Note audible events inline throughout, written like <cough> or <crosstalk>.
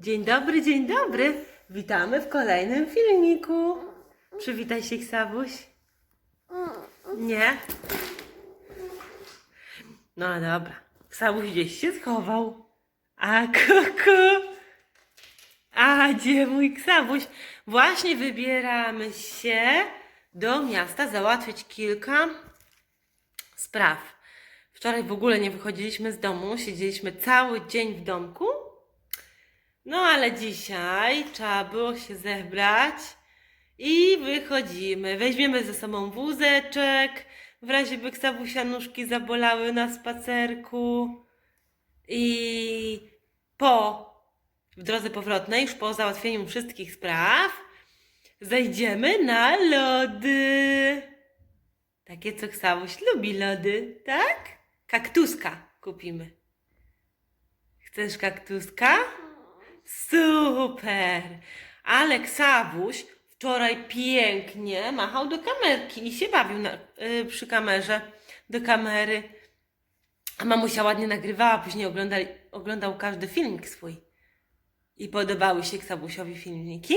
Dzień dobry, dzień dobry. Witamy w kolejnym filmiku. Przywitaj się, Ksabuś. Nie? No dobra. Ksabuś gdzieś się schował. A kuku. A gdzie mój Ksabuś? Właśnie wybieramy się do miasta załatwić kilka spraw. Wczoraj w ogóle nie wychodziliśmy z domu, siedzieliśmy cały dzień w domku. No ale dzisiaj trzeba było się zebrać i wychodzimy. Weźmiemy ze sobą wózeczek, w razie by Ksabusia nóżki zabolały na spacerku. I po, w drodze powrotnej, już po załatwieniu wszystkich spraw, zejdziemy na lody. Takie, co Ksabuś lubi lody, tak? Kaktuska kupimy. Chcesz kaktuska? Super! Ale Ksawuś wczoraj pięknie machał do kamerki i się bawił na, y, przy kamerze, do kamery. A mamusia ładnie nagrywała, później oglądał, oglądał każdy filmik swój. I podobały się Ksabusiowi filmiki?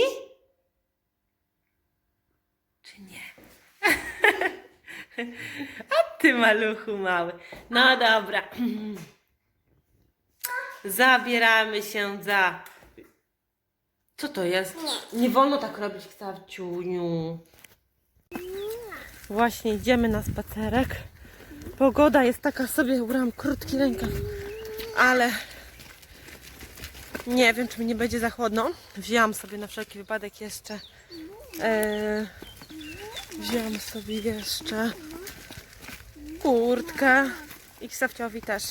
Czy nie? <laughs> A ty maluchu mały. No dobra. <clears throat> Zabieramy się za. Co to jest? Nie wolno tak robić, Ksawciuniu. Właśnie idziemy na spacerek. Pogoda jest taka sobie, ubrałam krótki rękaw, ale nie wiem, czy mi nie będzie za chłodno. Wzięłam sobie na wszelki wypadek jeszcze. E, wzięłam sobie jeszcze kurtkę i Ksawciowi też.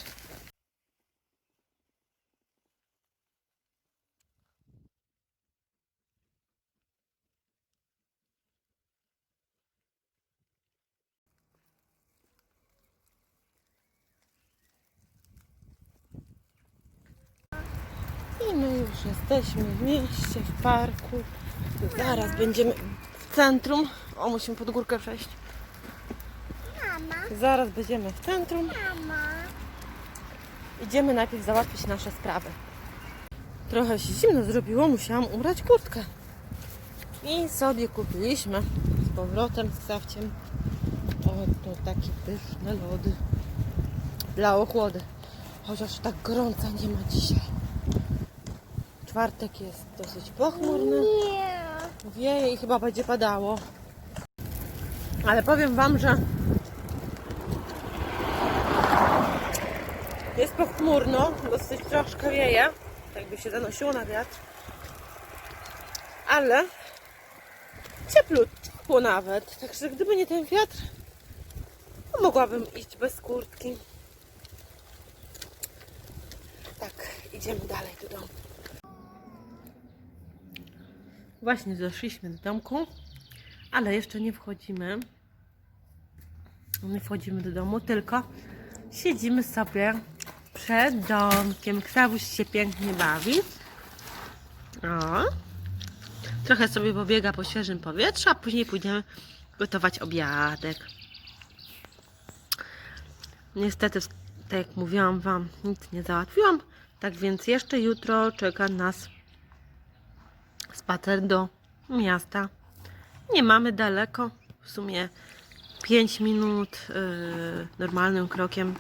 I my już jesteśmy w mieście, w parku. Zaraz będziemy w centrum. O, musimy pod górkę przejść. Mama, Zaraz będziemy w centrum. mama. Idziemy najpierw załatwić nasze sprawy. Trochę się zimno zrobiło, musiałam ubrać kurtkę. I sobie kupiliśmy z powrotem z Ksawciem oto takie pyszne lody dla ochłody. Chociaż tak gorąca nie ma dzisiaj. Czwartek jest dosyć pochmurny. Nie. Wieje i chyba będzie padało. Ale powiem Wam, że jest pochmurno, dosyć troszkę wieje, tak by się zanosiło na wiatr. Ale cieplutko nawet. Także gdyby nie ten wiatr, to mogłabym iść bez kurtki. Tak, idziemy dalej do domu. Właśnie doszliśmy do domku, ale jeszcze nie wchodzimy. Nie wchodzimy do domu, tylko siedzimy sobie przed domkiem. Ksawuś się pięknie bawi. O. Trochę sobie pobiega po świeżym powietrzu, a później pójdziemy gotować obiadek. Niestety, tak jak mówiłam Wam, nic nie załatwiłam. Tak więc jeszcze jutro czeka nas spacer do miasta. Nie mamy daleko, w sumie 5 minut yy, normalnym krokiem,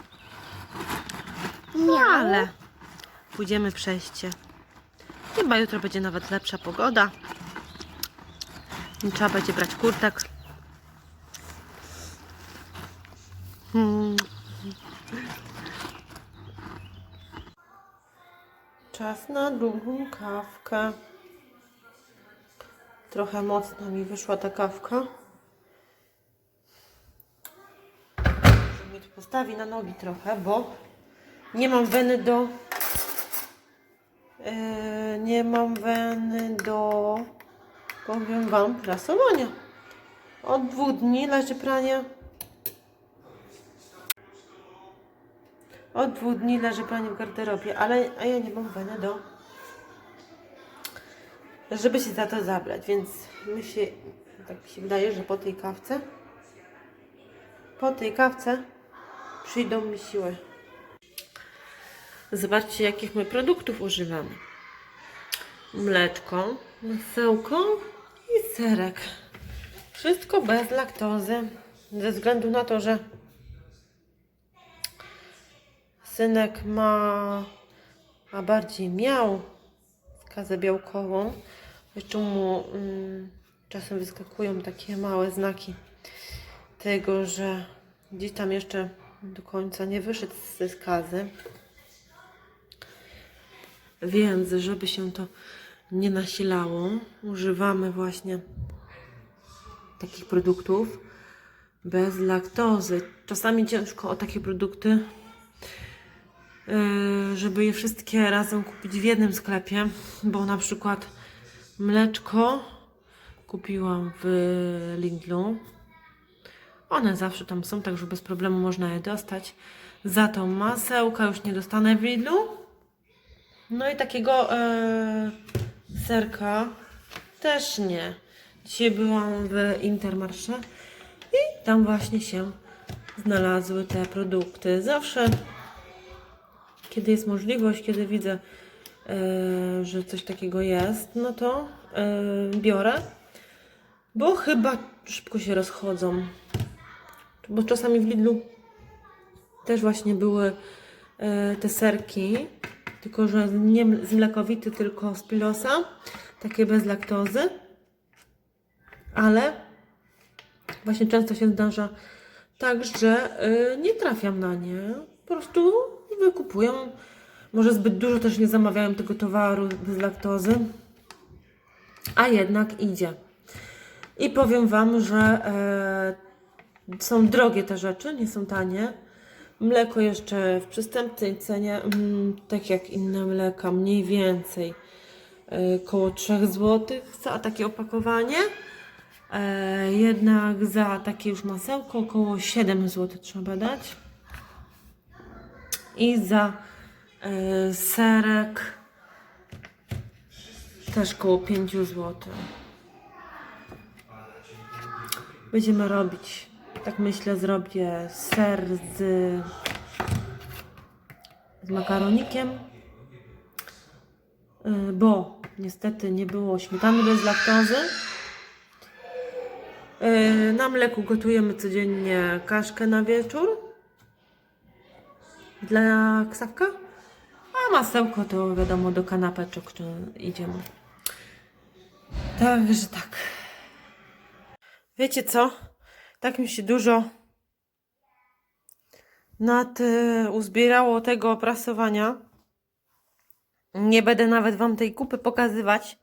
no, ale pójdziemy przejście. Chyba jutro będzie nawet lepsza pogoda. Nie trzeba będzie brać kurtek. Hmm. Czas na drugą kawkę. Trochę mocno mi wyszła ta kawka. Może mnie tu postawi na nogi trochę, bo nie mam weny do... Yy, nie mam weny do... Powiem Wam, prasowania. Od dwóch dni leży pranie. Od dwóch dni leży pranie w garderobie, ale a ja nie mam weny do żeby się za to zabrać, więc myślę, tak mi się wydaje, że po tej kawce po tej kawce przyjdą mi siły. Zobaczcie, jakich my produktów używamy. mleczko, masełko i serek. Wszystko bez laktozy. Ze względu na to, że synek ma, a bardziej miał skazę białkową. Jeszcze mu mm, czasem wyskakują takie małe znaki tego, że gdzieś tam jeszcze do końca nie wyszedł ze skazy. Więc, żeby się to nie nasilało, używamy właśnie takich produktów bez laktozy. Czasami ciężko o takie produkty, żeby je wszystkie razem kupić w jednym sklepie, bo na przykład mleczko kupiłam w Lidlu. One zawsze tam są, także bez problemu można je dostać. Za to masełka już nie dostanę w Lidlu. No i takiego e, serka też nie. Dzisiaj byłam w Intermarché i tam właśnie się znalazły te produkty. Zawsze, kiedy jest możliwość, kiedy widzę, e, że coś takiego jest, no to e, biorę, bo chyba szybko się rozchodzą. Bo czasami w Lidlu też właśnie były e, te serki, tylko że nie z mlekowity, tylko z pilosa, takie bez laktozy. Ale właśnie często się zdarza tak, że nie trafiam na nie. Po prostu wykupują. Może zbyt dużo też nie zamawiałem tego towaru bez laktozy, a jednak idzie. I powiem Wam, że e, są drogie te rzeczy, nie są tanie. Mleko jeszcze w przystępnej cenie, mm, tak jak inne mleka, mniej więcej e, koło 3 zł za takie opakowanie. E, jednak za takie już masełko około 7 zł trzeba dać. I za e, serek też koło 5 zł. Będziemy robić, tak myślę, zrobię ser z, z makaronikiem, Y, bo niestety nie było śmietany bez laktozy. Y, Na mleku gotujemy codziennie kaszkę na wieczór dla ksawka, a masełko to wiadomo do kanapeczek czy idziemy. Także tak. Wiecie co? Tak mi się dużo nad y, uzbierało tego oprasowania. Nie będę nawet Wam tej kupy pokazywać,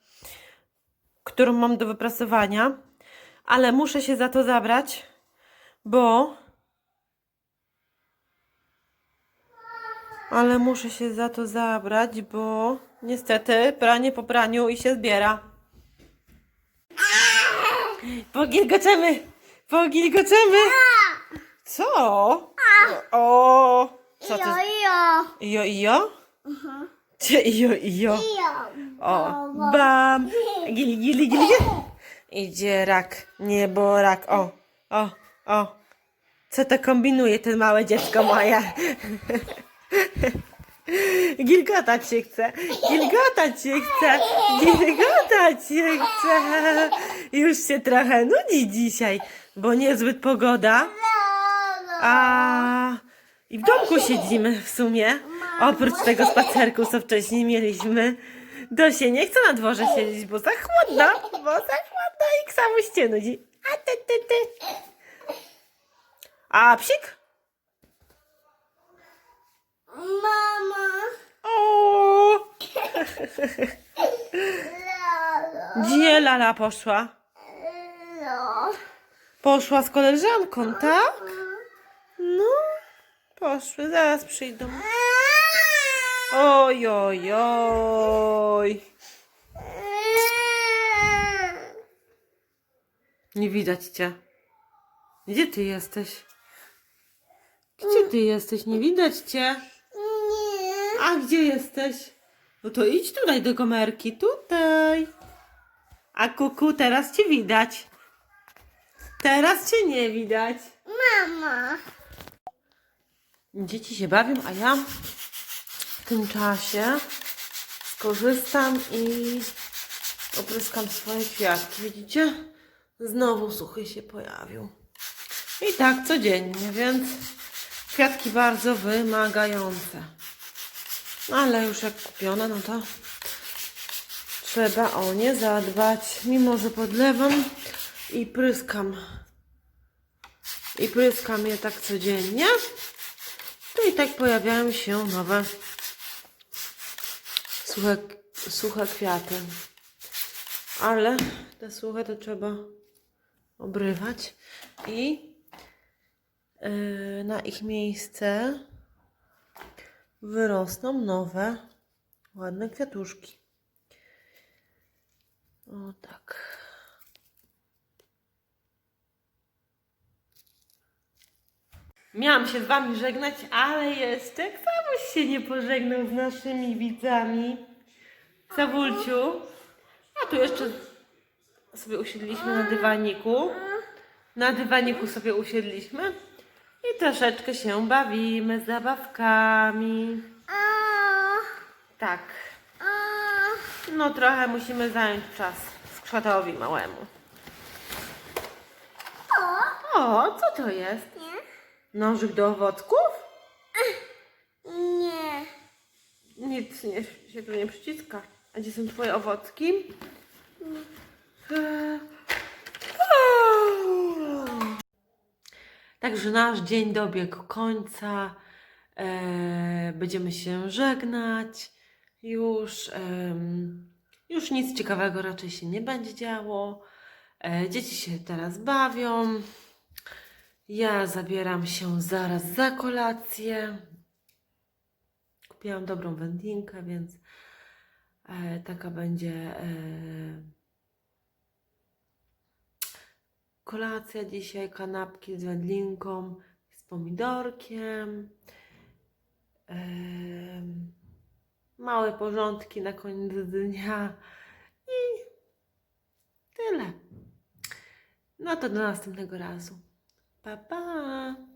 którą mam do wyprasowania, ale muszę się za to zabrać, bo. Ale muszę się za to zabrać, bo niestety pranie po praniu i się zbiera. Pogilgoczemy! Pogilgoczemy! Co? O! Co ty? Jojo. Ijo, ijo? Cie, ijo, ijo. O, bam! Gili, gili, gili. Idzie rak, niebo rak. O, o, o. Co to kombinuje ten małe dziecko moje? <laughs> Gilgotać się chce, gilgotać się chce, gilgotać się chce. Już się trochę nudzi dzisiaj, bo niezbyt pogoda. A i w domku siedzimy w sumie. Oprócz tego spacerku, co wcześniej mieliśmy. Do się nie chce na dworze siedzieć, bo za chłodno, bo za chłodno i Ksamuś się nudzi. A ty, ty, ty. A psik? Mama. O, gdzie Lala poszła? Poszła z koleżanką, tak? No, poszły, zaraz przyjdą. Oj, oj, oj. Nie widać cię. Gdzie ty jesteś? Gdzie ty jesteś? Nie widać cię. A gdzie jesteś? No to idź tutaj do komerki, tutaj. A kuku, teraz cię widać. Teraz cię nie widać. Mama. Dzieci się bawią, a ja w tym czasie skorzystam i opryskam swoje kwiatki. Widzicie? Znowu suchy się pojawił. I tak codziennie, więc kwiatki bardzo wymagające. Ale już jak kupione, no to trzeba o nie zadbać. Mimo, że podlewam i pryskam. I pryskam je tak codziennie. To i tak pojawiają się nowe suche, suche kwiaty. Ale te suche to trzeba obrywać i yy, na ich miejsce wyrosną nowe, ładne kwiatuszki. O tak. Miałam się z Wami żegnać, ale jeszcze Ksamuś się nie pożegnał z naszymi widzami. Sabulciu, a tu jeszcze sobie usiedliśmy na dywaniku. Na dywaniku sobie usiedliśmy i troszeczkę się bawimy z zabawkami. Tak, no trochę musimy zająć czas skrzatowi małemu. o, co to jest? nie, Nożyk do owocków? nie, Nic nie, się tu nie przyciska. A gdzie są twoje owocki? Eee. Także nasz dzień dobiegł końca. Eee, będziemy się żegnać. Już, em, już nic ciekawego raczej się nie będzie działo. E, dzieci się teraz bawią. Ja zabieram się zaraz za kolację. Kupiłam dobrą wędlinkę, więc e, taka będzie e, kolacja dzisiaj. Kanapki z wędlinką, z pomidorkiem. em, małe porządki na koniec dnia i tyle. No to do następnego razu. Pa, pa!